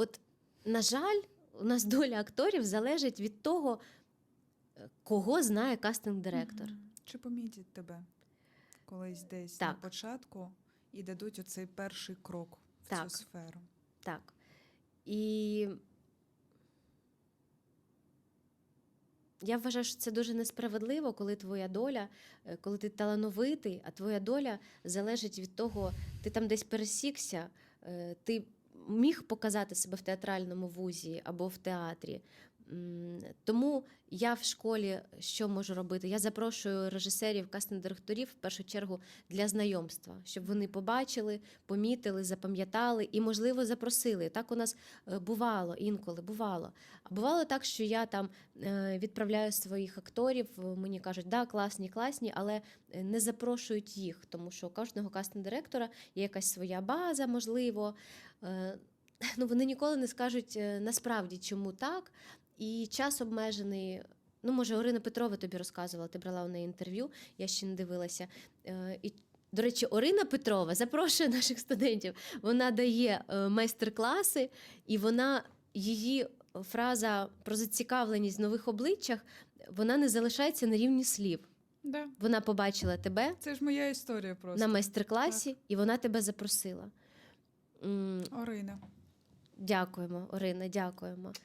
от, на жаль, у нас доля акторів залежить від того, кого знає кастинг-директор. Чи помітять тебе колись десь Так. на початку і дадуть оцей перший крок в Так. цю сферу? Так. І я вважаю, що це дуже несправедливо, коли твоя доля, е, коли ти талановитий, а твоя доля залежить від того, ти там десь пересікся, е, ти міг показати себе в театральному вузі або в театрі. Тому я в школі що можу робити? Я запрошую режисерів, кастинг-директорів в першу чергу для знайомства, щоб вони побачили, помітили, запам'ятали і, можливо, запросили. Так у нас е, бувало інколи, бувало. А бувало так, що я там е, відправляю своїх акторів, е, мені кажуть, да, класні, класні, але не запрошують їх, тому що у кожного кастинг-директора є якась своя база, можливо. Ну, вони ніколи не скажуть насправді, чому так. І час обмежений. Ну, може, Орина Петрова тобі розказувала, ти брала у неї інтерв'ю, я ще не дивилася. Е, І, до речі, Орина Петрова запрошує наших студентів. Вона дає е, майстер-класи, і вона її фраза про зацікавленість в нових обличчях вона не залишається на рівні слів. Да. Вона побачила тебе Це ж моя історія просто. на майстер-класі, і вона тебе запросила. Орина. Дякуємо, Орина, дякуємо.